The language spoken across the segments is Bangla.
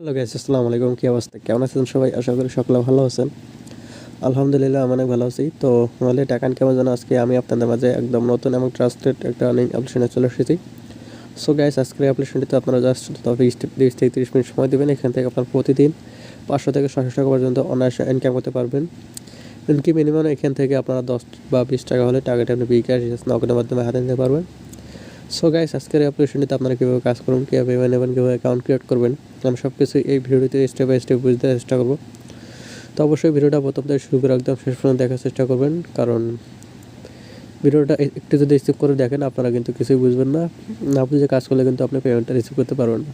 হ্যালো গাইস আসসালামু আলাইকুম, কী অবস্থা? কেমন আছেন সবাই? আশা করি সকলে ভালো আছেন। আলহামদুলিল্লাহ, আমি অনেক ভালো আছি। তো আমাদের টাকান কেমন যেন আজকে আমি আপনাদের মাঝে একদম নতুন এবং ট্রাস্টেড একটা আর্নিং অ্যাপ্লিকেশনে চলে এসেছি। সো গাইস আজকের অ্যাপ্লিকেশনটিতে আপনারা জাস্ট তবে তিরিশ থেকে তিরিশ মিনিট সময় দেবেন। এখান থেকে আপনার প্রতিদিন পাঁচশো থেকে ছশো টাকা পর্যন্ত অনায়াসে ইনকাম করতে পারবেন। এমনকি মিনিমাম এখান থেকে আপনারা দশ বা বিশ টাকা হলে টাকাটা আপনি বিকাশ নগদের মাধ্যমে হাতে নিতে পারবেন। সো গাইস আজকের অ্যাপ্লিকেশনটিতে আপনারা কীভাবে কাজ করুন কীভাবে নেবেন কীভাবে অ্যাকাউন্ট ক্রিয়েট করবেন, আমি সব কিছু এই ভিডিওটিতে স্টেপ বাই স্টেপ বুঝতে চেষ্টা করব। তো অবশ্যই ভিডিওটা প্রথম থেকে শুরু করে একদম শেষ পর্যন্ত দেখার চেষ্টা করবেন, কারণ ভিডিওটা একটু যদি রিসিভ করে দেখেন, আপনারা কিন্তু কিছুই বুঝবেন না। না বুঝে কাজ করলে কিন্তু আপনি পেমেন্টটা রিসিভ করতে পারবেন না।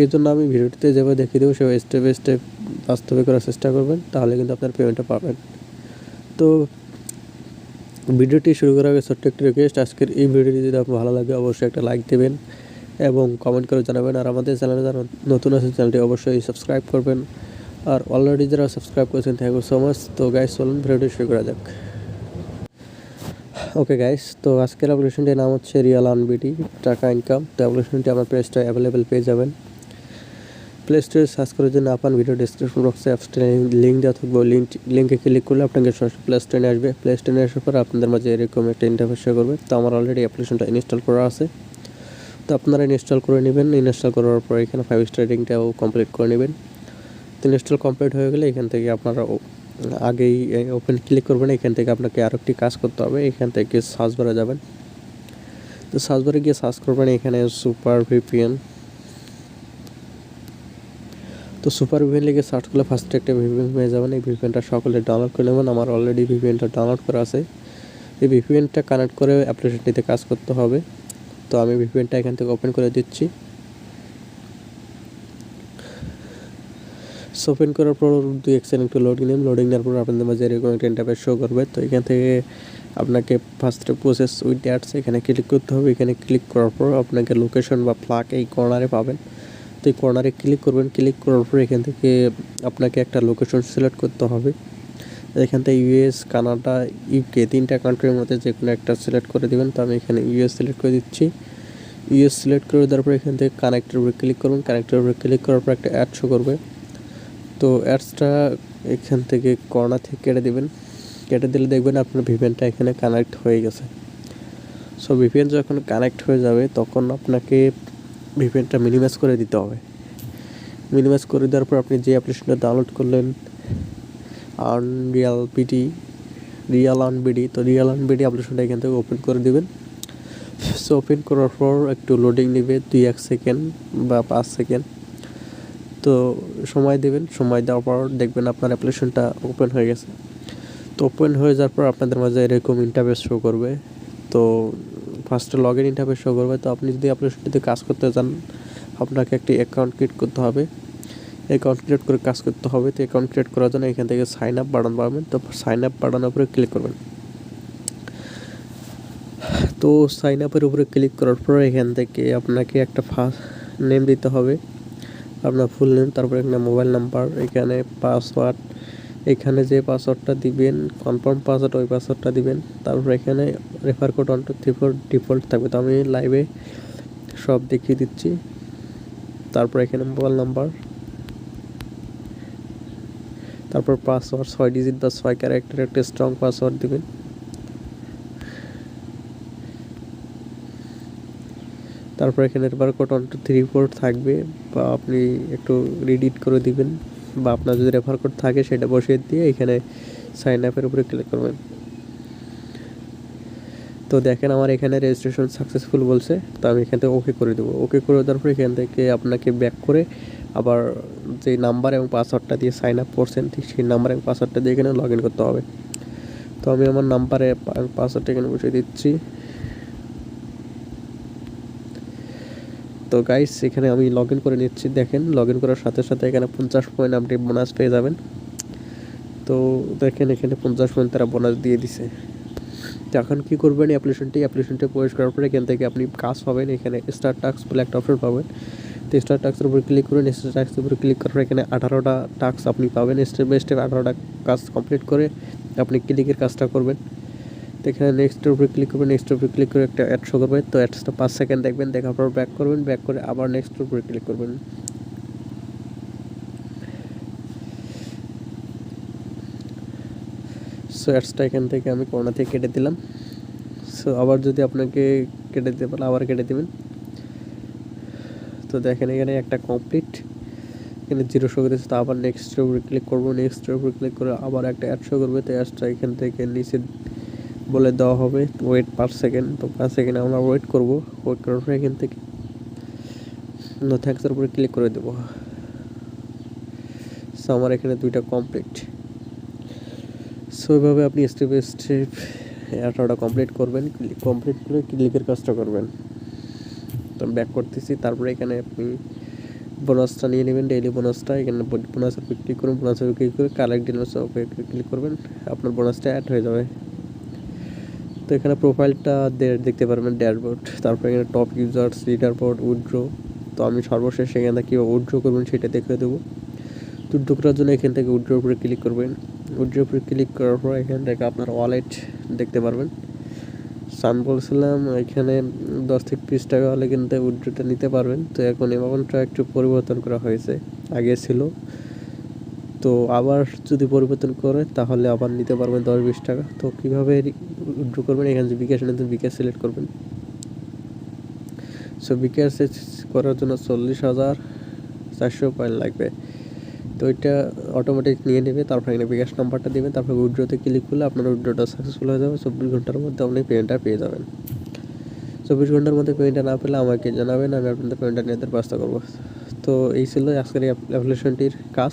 এই জন্য আমি ভিডিওটিতে যেভাবে দেখিয়ে দেবো, সেভাবে স্টেপ বাই স্টেপ বাস্তবে করার চেষ্টা করবেন, তাহলে কিন্তু আপনার পেমেন্টটা পাবেন। তো ভিডিওটি শুরু করার আগে ছোট্ট একটি রিকোয়েস্ট আজকের এই ভিডিওটি যদি আপনার ভালো লাগে, অবশ্যই একটা লাইক দেবেন এবং কমেন্ট করে জানাবেন। আর আমাদের চ্যানেলে যারা নতুন আছে চ্যানেলটি অবশ্যই সাবস্ক্রাইব করবেন। আর অলরেডি যারা সাবস্ক্রাইব করেছেন থ্যাংক ইউ সো মাচ তো গাইস চলুন ভিডিওটি শুরু করা যাক। ওকে গাইস তো আজকের অ্যাপ্লিকেশনটির নাম হচ্ছে রিয়াল আনবিটি টাকা ইনকাম তো অ্যাপ্লিকেশনটি আমার প্লেসটা অ্যাভেলেবেল পেয়ে যাবেন। প্লে স্টোরে সার্চ করার জন্য আপনার ভিডিও ডিসক্রিপশন বক্সে অ্যাপসটা লিঙ্ক দেওয়া থাকবে। লিঙ্ক লিঙ্কে ক্লিক করলে আপনাকে সরাসরি প্লে স্টোরে আসবে। প্লে স্টোরে আসার পর আপনাদের মাঝে এরকম একটা ইন্টারফেস শো করবে। তো আমার অলরেডি অ্যাপ্লিকেশনটা ইনস্টল করা আছে। তো আপনারা ইনস্টল করে নেবেন। ইনস্টল করার পর এখানে ফাইভ স্টার রেটিংটাও কমপ্লিট করে নেবেন। তো ইনস্টল কমপ্লিট হয়ে গেলে এখান থেকে আপনারা আগেই ওপেন ক্লিক করবেন। এখান থেকে আপনাকে আরও একটি কাজ করতে হবে। এখান থেকে সার্চ বারে যাবেন। তো সার্চ বারে গিয়ে সার্চ করবেন এখানে সুপার ভিপিএন তো সুপার ভিপিএন লিখে সার্চ করলে ফার্স্টে একটা ভিপিএন পেয়ে যাবেন। এই ভিপিএনটা সকলে ডাউনলোড করে নেবেন। আমার অলরেডি ভিপিএনটা ডাউনলোড করা আছে। এই ভিপিএনটা কানেক্ট করে অ্যাপ্লিকেশনটিতে কাজ করতে হবে। তো আমি ভিপিএনটা এখান থেকে ওপেন করে দিচ্ছি। ওপেন করার পর দুই এক সেকেন্ড একটু লোডিং নেন। লোডিং নেওয়ার পর আপনাদের মাঝে এরকম একটা ইন্টারফেস শো করবে। তো এখান থেকে আপনাকে ফার্স্টে প্রসেস উইথ অ্যাডস এখানে ক্লিক করতে হবে। এখানে ক্লিক করার পর আপনাকে লোকেশন বা প্লাগ এই কর্নারে পাবেন। তো এই কর্নারে ক্লিক করবেন ক্লিক করার পর এখান থেকে আপনাকে একটা লোকেশন সিলেক্ট করতে হবে। এখান থেকে ইউএস কানাডা ইউকে তিনটা কান্ট্রির মধ্যে যে কোনো একটা সিলেক্ট করে দেবেন। তো আমি এখানে ইউএস সিলেক্ট করে দিচ্ছি। ইউএস সিলেক্ট করে দেওয়ার পর এখান থেকে কানেক্টের উপরে ক্লিক করবেন। কানেক্টের উপরে ক্লিক করার পর একটা অ্যাড শো করবে। তো অ্যাডসটা এখান থেকে কর্নার থেকে কেটে দেবেন। কেটে দিলে দেখবেন আপনার ভিপিএনটা এখানে কানেক্ট হয়ে গেছে। সো ভিপিএন যখন কানেক্ট হয়ে যাবে, তখন আপনাকে ভিপিএনটা মিনিমাইজ করে দিতে হবে। মিনিমাইজ করে দেওয়ার পর আপনি যে অ্যাপ্লিকেশনটা ডাউনলোড করলেন earn real BD real earn BD তো রিয়াল আর্ন বিডি অ্যাপ্লিকেশনটা এখান থেকে ওপেন করে দিবেন। সো ওপেন করার পর একটু লোডিং নেবে দুই এক সেকেন্ড বা পাঁচ সেকেন্ড তো সময় দেবেন, সময় দেওয়ার পর দেখবেন আপনার অ্যাপ্লিকেশনটা ওপেন হয়ে গেছে। তো ওপেন হয়ে যাওয়ার পর আপনাদের মাঝে এরকম ইন্টারফেস শো করবে। তো ফার্স্টে লগ ইন ইন্টারফেস শো করবে, তো আপনি যদি অ্যাপ্লিকেশনটিতে কাজ করতে চান, আপনাকে একটি অ্যাকাউন্ট ক্রিয়েট করতে হবে। অ্যাকাউন্ট ক্রিয়েট করে কাজ করতে হবে, তো অ্যাকাউন্ট ক্রিয়েট করার জন্য এখান থেকে সাইন আপ বাটন পাবেন। তো সাইন আপ বাটনের উপরে ক্লিক করবেন। তো সাইন আপের উপরে ক্লিক করার পর এখান থেকে আপনাকে একটা ফার্স্ট নেম দিতে হবে। আপনার ফুল নেম তারপর এখানে মোবাইল নাম্বার এখানে পাসওয়ার্ড এখানে যে পাসওয়ার্ডটা দিবেন কনফার্ম পাসওয়ার্ড ওই পাসওয়ার্ডটা দিবেন। তারপর এখানে refer code one two three four default থাকবে। তো আমি লাইভে সব দেখিয়ে দিচ্ছি। তারপর এখানে মোবাইল নাম্বার তারপর পাসওয়ার্ড ছয় ডিজিট বা ছয় ক্যারেক্টার একটা স্ট্রং পাসওয়ার্ড দিবেন। তারপর এখানে refer code one two three four থাকবে। বা আপনি একটু রিডিট করে দিবেন। বা আপনার যদি রেফার কোড থাকে, সেটা বসিয়ে দিয়ে এখানে সাইন আপের উপরে ক্লিক করবেন। তো দেখেন আমার এখানে রেজিস্ট্রেশন সাকসেসফুল বলছে, তো আমি এখান থেকে ওকে করে দেবো। ওকে করে দেওয়ার পর এখান থেকে আপনাকে ব্যাক করে আবার যে নাম্বার এবং পাসওয়ার্ডটা দিয়ে সাইন আপ করছেন, ঠিক সেই নাম্বার এবং পাসওয়ার্ডটা দিয়ে এখানে লগ ইন করতে হবে। তো আমি আমার নাম্বারে পাসওয়ার্ডটা এখানে বসিয়ে দিচ্ছি। তো গাইস এখানে আমি লগ ইন করে নিচ্ছি। দেখেন লগ ইন করার সাথে সাথে এখানে পঞ্চাশ পয়েন্ট আপনি বোনাস পেয়ে যাবেন। তো দেখেন, এখানে পঞ্চাশ পয়েন্ট তারা বোনাস দিয়ে দিছে। তো এখন কী করবেন অ্যাপ্লিকেশনটি অ্যাপ্লিকেশনটি প্রবেশ করার পরে এখান থেকে আপনি কাজ পাবেন। এখানে স্টার টাক্স বলে একটা অপশন পাবেন। তো স্টার টাক্সের উপর ক্লিক করুন। স্টার টাক্সের উপর ক্লিক করার পর এখানে আঠারোটা টাক্স আপনি পাবেন। স্টেপ বাই স্টেপ আঠারোটা কাজ কমপ্লিট করে আপনি ক্লিকের কাজটা করবেন। দেখে এখানে নেক্সটের উপরে ক্লিক করবেন নেক্সটের উপরে ক্লিক করে একটা অ্যাড শো করবেন। তো অ্যাডসটা পাঁচ সেকেন্ড দেখবেন, দেখার পর ব্যাক করবেন ব্যাক করে আবার নেক্সটের উপরে ক্লিক করবেন। সো অ্যাডসটা এখান থেকে আমি করোনা থেকে কেটে দিলাম। সো আবার যদি আপনাকে কেটে দিতে পারে আবার কেটে দেবেন। তো দেখেন, এখানে একটা কমপ্লিট এখানে জিরো শো করেছে, তো আবার নেক্সটের উপরে ক্লিক করব নেক্সটের উপরে ক্লিক করে আবার একটা অ্যাড শো করবে। তো অ্যাডসটা এখান থেকে নিচে বলে দেওয়া হবে। ওয়েট পার সেকেন্ড তো পার সেকেন্ড আমরা ওয়েট করব। ওয়েট করার পরে এখান থেকে নো থ্যাঙ্কসের উপরে ক্লিক করে দেবো। সো আমার এখানে দুইটা কমপ্লিট সো এইভাবে আপনি স্টেপ স্টেপ অ্যাডটা কমপ্লিট করবেন। কমপ্লিট করে ক্লিকের কাজটা করবেন। তো ব্যাক করতেছি। তারপরে এখানে আপনি বোনাসটা নিয়ে নেবেন। ডেইলি বোনাসটা এখানে বোনাসের উপর ক্লিক করুন। বোনাসের ক্লিক করে কালেক্ট উপরে ক্লিক করবেন। আপনার বোনাসটা অ্যাড হয়ে যাবে। তো এখানে প্রোফাইলটা দেখতে পারবেন ড্যাশবোর্ড তারপর এখানে top users leaderboard withdraw তো আমি সর্বশেষ এখান কীভাবে উইড্রো করবেন সেটা দেখে দেবো। তো উইড্রো করার জন্য এখান থেকে উইড্রোর উপরে ক্লিক করবেন। উইড্রোর উপরে ক্লিক করার পর এখান থেকে আপনার ওয়ালেট দেখতে পারবেন। সান বলছিলাম, এখানে দশ থেকে বিশ টাকা হলে কিন্তু উইড্রোটা নিতে পারবেন। তো এখন অ্যামাউন্টটা একটু পরিবর্তন করা হয়েছে। আগে ছিল তো আবার যদি পরিবর্তন করে, তাহলে আবার নিতে পারবেন দশ বিশ টাকা। তো কীভাবে উইড্রো করবেন? এখানে যে বিকাশ নিতে বিকাশ সিলেক্ট করবেন। সো বিকাশ করার জন্য চল্লিশ হাজার চারশো পয়েন্ট লাগবে। তো এটা অটোমেটিক নিয়ে নেবে, তারপর এখানে বিকাশ নাম্বারটা দেবেন, তারপর উইড্রোতে ক্লিক করলে আপনার উইড্রোটা সাকসেসফুল হয়ে যাবে। চব্বিশ ঘণ্টার মধ্যে আপনি পেমেন্টটা পেয়ে যাবেন। চব্বিশ ঘণ্টার মধ্যে পেমেন্টটা না পেলে আমাকে জানাবেন, আমি আপনাদের পেমেন্টটা নিয়ে ব্যবস্থা করব। তো এই ছিল আজকের অ্যাপ্লিকেশনটির কাজ।